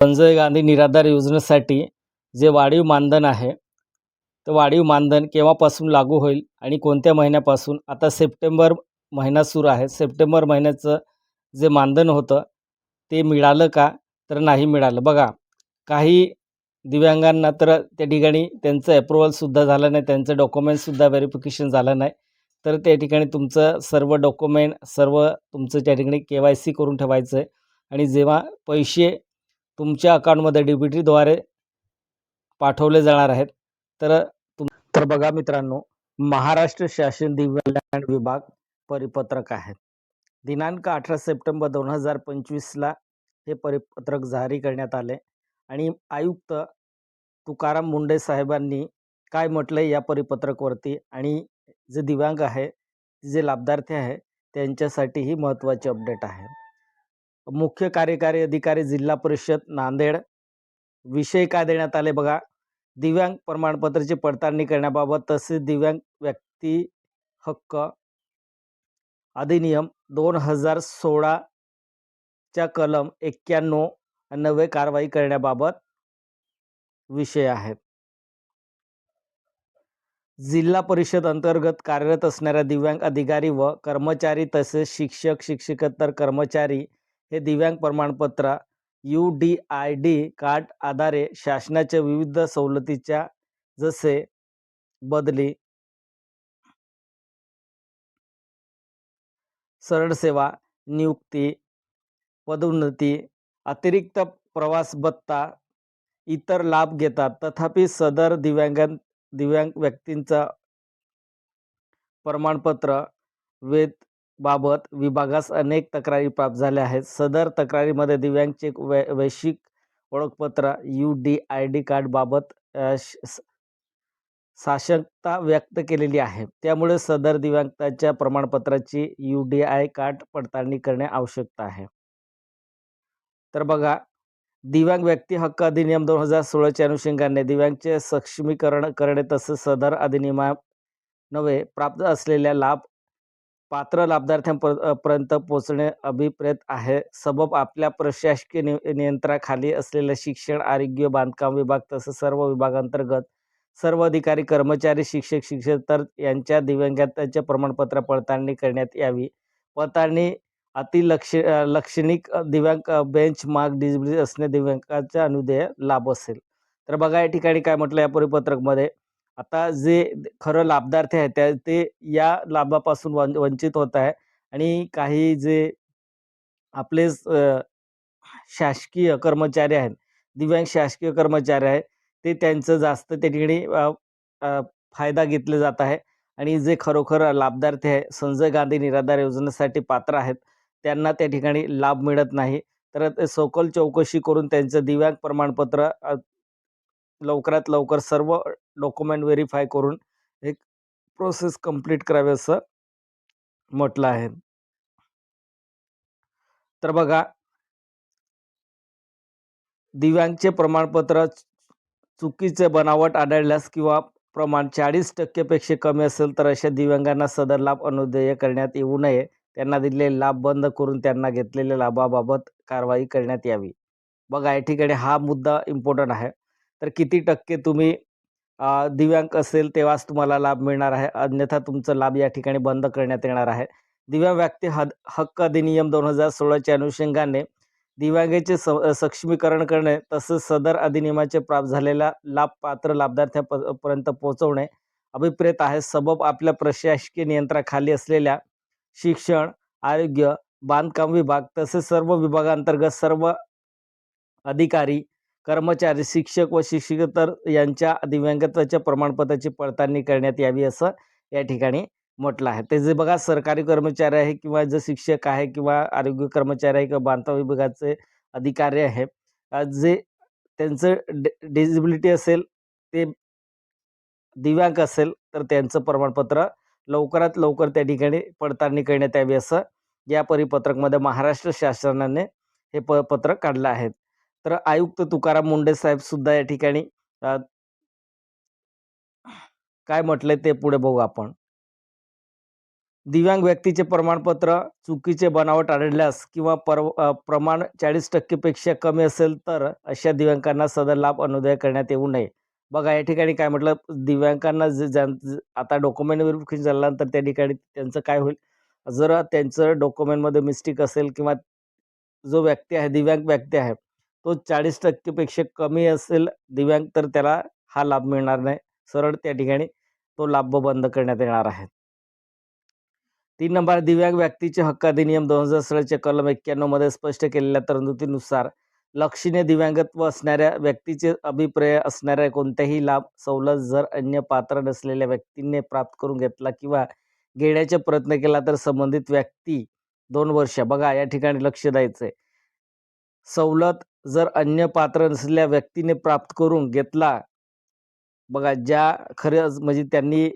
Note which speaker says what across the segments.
Speaker 1: संजय गांधी निराधार योजनेसाठी जे वाढीव मानधन आहे तर वाढीव मानधन केव्हापासून लागू होईल आणि कोणत्या महिन्यापासून? आता सप्टेंबर महिना सुरू आहे. सप्टेंबर महिन्याचं जे मानधन होतं ते मिळालं का? तर नाही मिळालं. बघा काही दिव्यांगांना तर त्या ठिकाणी त्यांचं अप्रुव्हलसुद्धा झालं नाही त्यांचं डॉक्युमेंटसुद्धा व्हेरिफिकेशन झालं नाही. तर त्या ठिकाणी तुमचं सर्व डॉक्युमेंट सर्व तुमचं त्या ठिकाणी के वाय सी करून ठेवायचं आहे. आणि जेव्हा पैसे तुमच्या अकाउंटमध्ये डी बी टीद्वारे पाठवले जाणार आहेत. तर तुम तर बघा मित्रांनो महाराष्ट्र शासन दिव्यांग विभाग परिपत्रक आहे. दिनांक अठरा सप्टेंबर दोन हजार पंचवीसला हे परिपत्रक जारी करण्यात आले आणि आयुक्त तुकाराम मुंडे साहेबांनी काय म्हटलं या परिपत्रकवरती आणि जे दिव्यांग आहे जे लाभार्थी आहे त्यांच्यासाठी ही महत्त्वाची अपडेट आहे. मुख्य कार्यकारी अधिकारी जिल्हा परिषद नांदेड. विषय काय देण्यात आले बघा. दिव्यांग प्रमाणपत्राची पडताळणी करण्याबाबत तसेच दिव्यांग व्यक्ती हक्क अधिनियम दोन हजार सोळाच्या कलम एक्क्याण्णव नवे कारवाई करण्याबाबत विषय आहेत. जिल्हा परिषद अंतर्गत कार्यरत असणाऱ्या दिव्यांग अधिकारी व कर्मचारी तसेच शिक्षक शिक्षकेतर कर्मचारी हे दिव्यांग प्रमाणपत्र U D I D card आधारे शासनाच्या विविध सवलतीच्या जसे बदली सरळ सेवा नियुक्ती पदोन्नती अतिरिक्त प्रवास भत्ता इतर लाभ घेतात. तथापि सदर दिव्यांगां दिव्यांग व्यक्तींचा प्रमाणपत्र वेद बाबत विभागास अनेक तक्रारी प्राप्त झाल्या आहेत. सदर तक्रारीमध्ये दिव्यांगचे वै वैश्विक ओळखपत्र यू डी आय डी कार्डबाबत श- स- साशंकता व्यक्त केलेली आहे. त्यामुळे सदर दिव्यांगताच्या प्रमाणपत्राची यू डी आय कार्ड पडताळणी करणे आवश्यकता आहे. तर बघा दिव्यांग व्यक्ती हक्क अधिनियम दोन हजार सोळाच्या अनुषंगाने दिव्यांगचे सक्षमीकरण करणे तसेच सदर अधिनियमा नव्हे प्राप्त असलेल्या लाभ पात्र लाभार्थ्यांपर्यंत पोहोचणे अभिप्रेत आहे. सबब आपल्या प्रशासकीय नियंत्रणाखाली असलेल्या शिक्षण आरोग्य बांधकाम विभाग तसेच सर्व विभागांतर्गत सर्व अधिकारी कर्मचारी शिक्षक शिक्षकेतर यांच्या दिव्यांगताचे प्रमाणपत्र पडताळणी करण्यात यावी. पडताळणी अतिलक्ष लक्षणिक लाक्षणिक दिव्यांग बेंच मार्क डिजिबिलिटी असणे दिव्यांगाचा अनुदेय लाभ असेल. तर बघा या ठिकाणी काय म्हटलं या परिपत्रकमध्ये. आता जे खरं लाभार्थी आहे त्या ते या लाभापासून वन वंचित होत आहे. आणि काही जे आपले शासकीय कर्मचारी आहेत दिव्यांग शासकीय कर्मचारी आहेत ते त्यांचं जास्त त्या ठिकाणी फायदा घेतले जात आहे. आणि जे खरोखर लाभार्थी आहे संजय गांधी निराधार योजनेसाठी पात्र आहेत त्यांना त्या ठिकाणी लाभ मिळत नाही. तर ते सखोल चौकशी करून त्यांचं दिव्यांग प्रमाणपत्र लवकरात लवकर सर्व डॉक्युमेंट व्हेरीफाय करून एक प्रोसेस कंप्लीट करावी असं म्हटलं आहे. तर बघा. दिव्यांगचे प्रमाणपत्र चुकीचे बनावट आढळल्यास किंवा प्रमाण चाळीस टक्केपेक्षा कमी असेल तर अशा दिव्यांगांना सदर लाभ अनुदेय करण्यात येऊ नये. त्यांना दिलेले लाभ बंद करून त्यांना घेतलेल्या लाभाबाबत कारवाई करण्यात यावी. बघा या ठिकाणी हा मुद्दा इम्पॉर्टंट आहे. तर किती टक्के तुम्ही दिव्यांक दिव्यांग असेल तेव्हाच तुम्हाला लाभ मिळणार आहे. अन्यथा तुमचं लाभ या ठिकाणी बंद करण्यात येणार आहे. दिव्यांग व्यक्ती हद हक्क अधिनियम दोन हजार सोळाच्या अनुषंगाने दिव्यांगाचे स सक्षमीकरण करणे तसेच सदर अधिनियमाचे प्राप्त झालेला लाभ पात्र लाभार्थ्यापर्यंत पोहोचवणे अभिप्रेत आहे. सबब आपल्या प्रशासकीय नियंत्रणाखाली असलेल्या शिक्षण आरोग्य बांधकाम विभाग तसेच सर्व विभागांतर्गत सर्व अधिकारी कर्मचारी शिक्षक व शिक्षकेतर यांच्या दिव्यांगत्वाच्या प्रमाणपत्राची पडताळणी करण्यात यावी असं या ठिकाणी म्हटलं आहे. ते जे बघा सरकारी कर्मचारी आहे किंवा जे शिक्षक आहे किंवा आरोग्य कर्मचारी आहे किंवा बांधकाम विभागाचे अधिकारी आहे जे त्यांचं डे डिजिबिलिटी असेल ते दिव्यांग असेल तर त्यांचं प्रमाणपत्र लवकरात लवकर त्या ठिकाणी पडताळणी करण्यात यावी असं या परिपत्रकमध्ये महाराष्ट्र शासनाने हे प पत्रक काढलं आहे. तर आयुक्त तुकाराम मुंडे साहेब सुद्धा या ठिकाणी काय म्हटलंय ते पुढे बघू आपण. दिव्यांग व्यक्तीचे प्रमाणपत्र चुकीचे बनावट आढळल्यास किंवा पर प्रमाण चाळीस टक्केपेक्षा कमी असेल तर अशा दिव्यांगांना सदर लाभ अनुदय करण्यात येऊ नये. बघा या ठिकाणी काय म्हटलं दिव्यांगांना जे आता डॉक्युमेंट व्हेरिफिकेशन झाल्यानंतर त्या ठिकाणी त्यांचं काय होईल जर त्यांचं डॉक्युमेंटमध्ये मिस्टेक असेल किंवा जो व्यक्ती आहे दिव्यांग व्यक्ती आहे तो चाळीस टक्केपेक्षा कमी असेल दिव्यांग तर त्याला हा लाभ मिळणार नाही. सरळ त्या ठिकाणी तो लाभ बंद करण्यात येणार आहे. तीन नंबर दिव्यांग व्यक्तीचे हक्क अधिनियम दोन हजार सोळाच्या कलम एक्क्याण्णवमध्ये स्पष्ट केलेल्या तरतुदीनुसार लक्षणीय दिव्यांगत्व असणाऱ्या व्यक्तीचे अभिप्राय असणाऱ्या कोणत्याही लाभ सवलत जर अन्य पात्र नसलेल्या व्यक्तीने प्राप्त करून घेतला किंवा घेण्याचा प्रयत्न केला तर संबंधित व्यक्ती दोन वर्ष. बघा या ठिकाणी लक्ष द्यायचंय. सवलत जर अन्य पात्र नसलेल्या व्यक्तीने प्राप्त करून घेतला बघा ज्या खरंच म्हणजे त्यांनी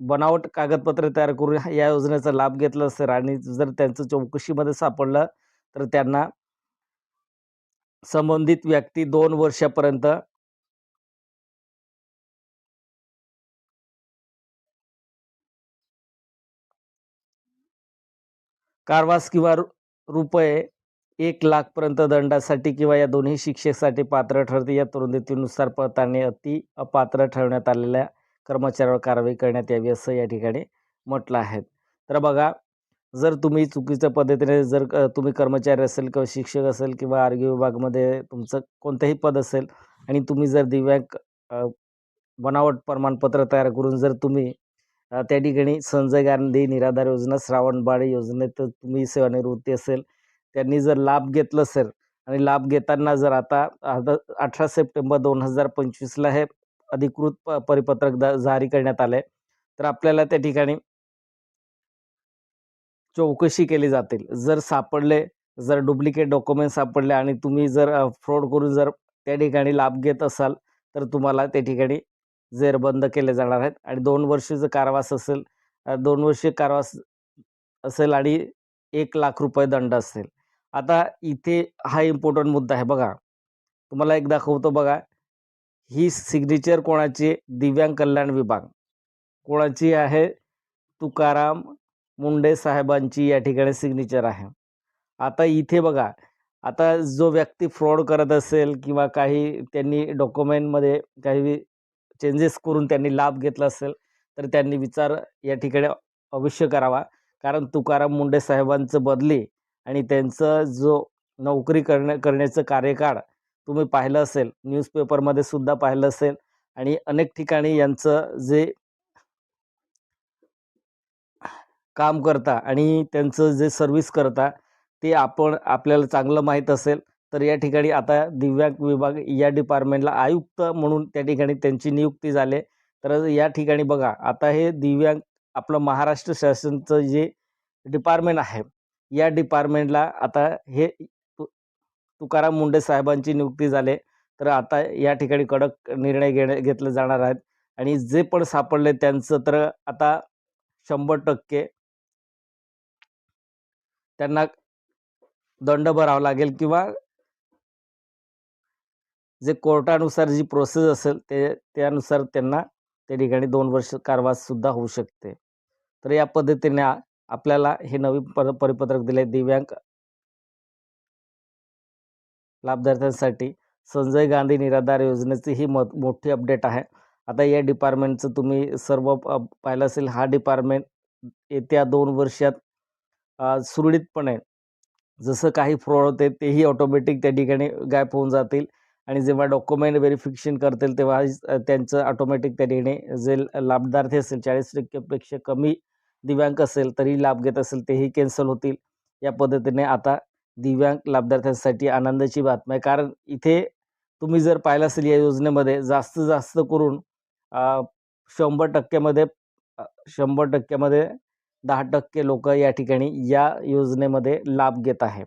Speaker 1: बनावट कागदपत्र तयार करून या योजनेचा लाभ घेतला असेल आणि जर त्यांचं चौकशीमध्ये सापडलं तर त्यांना संबंधित व्यक्ती दोन वर्षापर्यंत कारवास किंवा रुपये एक लाखपर्यंत दंडासाठी किंवा या दोन्ही शिक्षेसाठी पात्र ठरते. या तरतुदीनुसार पडताळणी अति अपात्र ठरवण्यात आलेल्या कर्मचाऱ्यावर कारवाई करण्यात यावी असं या ठिकाणी म्हटलं आहे. तर बघा जर तुम्ही चुकीच्या पद्धतीने जर तुम्ही कर्मचारी असेल किंवा शिक्षक असेल किंवा आरोग्य विभागामध्ये तुमचं कोणतंही पद असेल आणि तुम्ही जर दिव्यांग बनावट प्रमाणपत्र तयार करून जर तुम्ही त्या ठिकाणी संजय गांधी निराधार योजना श्रावणबाळी योजनेत तुम्ही सेवानिवृत्ती असेल त्यांनी जर लाभ घेतलं असेल आणि लाभ घेताना जर आता आता अठरा सप्टेंबर दोन हजार पंचवीसला हे अधिकृत प परिपत्रक द जारी करण्यात आलं आहे तर आपल्याला त्या ठिकाणी चौकशी केली जातील. जर सापडले जर डुप्लिकेट डॉक्युमेंट सापडले आणि तुम्ही जर फ्रॉड करून जर त्या ठिकाणी लाभ घेत असाल तर तुम्हाला त्या ठिकाणी जेरबंद केले जाणार आहेत. आणि दोन वर्षाचं कारावास असेल दोन वर्षीय कारावास असेल आणि एक लाख रुपये दंड असेल. आता इथे हा इम्पॉर्टंट मुद्दा आहे. बघा तुम्हाला एक दाखवतो बघा. ही सिग्नेचर कोणाची? दिव्यांग कल्याण विभाग. कोणाची आहे? तुकाराम मुंडे साहेबांची या ठिकाणी सिग्नेचर आहे. आता इथे बघा आता जो व्यक्ती फ्रॉड करत असेल किंवा काही त्यांनी डॉक्युमेंटमध्ये काही चेंजेस करून त्यांनी लाभ घेतला असेल तर त्यांनी विचार या ठिकाणी अवश्य करावा. कारण तुकाराम मुंडे साहेबांचं बदली आणि त्यांचं जो नोकरी करण्या करण्याचं कार्यकाळ तुम्ही पाहिलं असेल न्यूजपेपरमध्ये सुद्धा पाहिलं असेल आणि अनेक ठिकाणी यांचं जे काम करता आणि त्यांचं जे सर्व्हिस करता ते आपण आपल्याला चांगलं माहीत असेल. तर या ठिकाणी आता दिव्यांग विभाग या डिपार्टमेंटला आयुक्त म्हणून त्या ठिकाणी त्यांची नियुक्ती झाली. तर या ठिकाणी बघा आता हे दिव्यांग आपलं महाराष्ट्र शासनचं जे डिपार्टमेंट आहे या डिपार्टमेंटला आता हे तु तुकाराम मुंडे साहेबांची नियुक्ती झाले तर आता या ठिकाणी कडक निर्णय घेणे घेतले जाणार आहेत. आणि जे पण सापडले त्यांचं तर आता शंभर टक्के त्यांना दंड भरावा लागेल किंवा जे कोर्टानुसार जी प्रोसेस असेल ते त्यानुसार त्यांना त्या ठिकाणी दोन वर्ष कारवास सुद्धा होऊ शकते. तर या पद्धतीने आपल्याला हे नवीन पर परिपत्रक दिले दिव्यांग लाभार्थ्यांसाठी. संजय गांधी निराधार योजनेची ही मत मोठी अपडेट आहे. आता या डिपार्टमेंटचं तुम्ही सर्व प- पाहिलं असेल हा डिपार्टमेंट येत्या दोन वर्षात सुरळीतपणे जसं काही फ्रॉड होते तेही ऑटोमॅटिक त्या ठिकाणी गायब होऊन जातील. आणि जेव्हा डॉक्युमेंट व्हेरिफिकेशन करतील तेव्हा त्यांचं ऑटोमॅटिक त्या ठिकाणी जे लाभार्थी असेल चाळीस टक्केपेक्षा कमी दिव्यांक असेल तरी लाभ घेत असेल तेही कॅन्सल होतील. या पद्धतीने आता दिव्यांग लाभार्थ्यांसाठी आनंदाची बातमी आहे. कारण इथे तुम्ही जर पाहिलं असेल या योजनेमध्ये जास्तीत जास्त करून शंभर टक्क्यामध्ये शंभर टक्क्यामध्ये दहा टक्के लोक या ठिकाणी या योजनेमध्ये लाभ घेत आहे.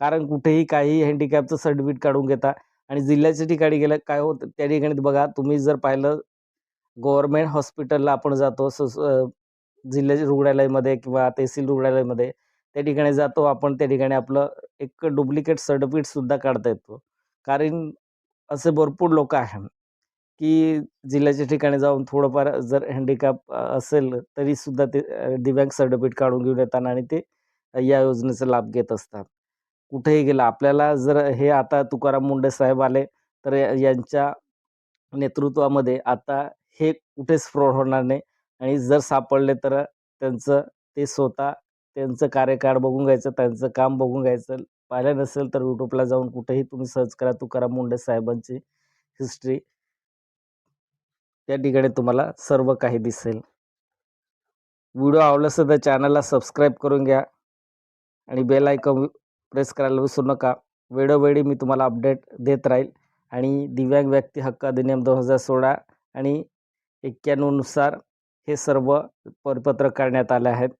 Speaker 1: कारण कुठेही काही हँडिकॅपचं सर्टिफिकेट काढून घेता आणि जिल्ह्याच्या ठिकाणी गेलं काय होतं त्या ठिकाणी बघा तुम्ही जर पाहिलं गव्हर्मेंट हॉस्पिटलला आपण जातो सस जिल्ह्याच्या रुग्णालयामध्ये किंवा तहसील रुग्णालयामध्ये त्या ठिकाणी जातो आपण त्या ठिकाणी आपलं एक डुप्लिकेट सर्टिफिकेटसुद्धा काढता येतो. कारण असे भरपूर लोक आहे की जिल्ह्याच्या ठिकाणी जाऊन थोडंफार जर हँडिकॅप असेल तरीसुद्धा ते दिव्यांग सर्टिफिकेट काढून घेऊन येतात आणि ते या योजनेचा लाभ घेत असतात. कुठेही गेलं आपल्याला जर हे आता तुकाराम मुंडे साहेब आले तर यांच्या नेतृत्वामध्ये आता हे कुठेच फ्रॉड होणार नाही. आणि जर सापडले तर त्यांचं ते स्वतः त्यांचं कार्यकाळ बघून घ्यायचं त्यांचं काम बघून घ्यायचं. पाहिलं नसेल तर यूट्यूबला जाऊन कुठेही तुम्ही सर्च करा तुकाराम मुंडे साहेबांची हिस्ट्री त्या ठिकाणी तुम्हाला सर्व काही दिसेल. व्हिडिओ आवडला असेल तर चॅनलला सबस्क्राईब करून घ्या आणि बेल आयकॉन प्रेस करायला विसरू नका. वेळोवेळी मी तुम्हाला अपडेट देत राहील. आणि दिव्यांग व्यक्ती हक्क अधिनियम दोन हजार सोळा आणि एक्क्याण्णवनुसार हे सर्व परिपत्रक काढण्यात आले आहेत.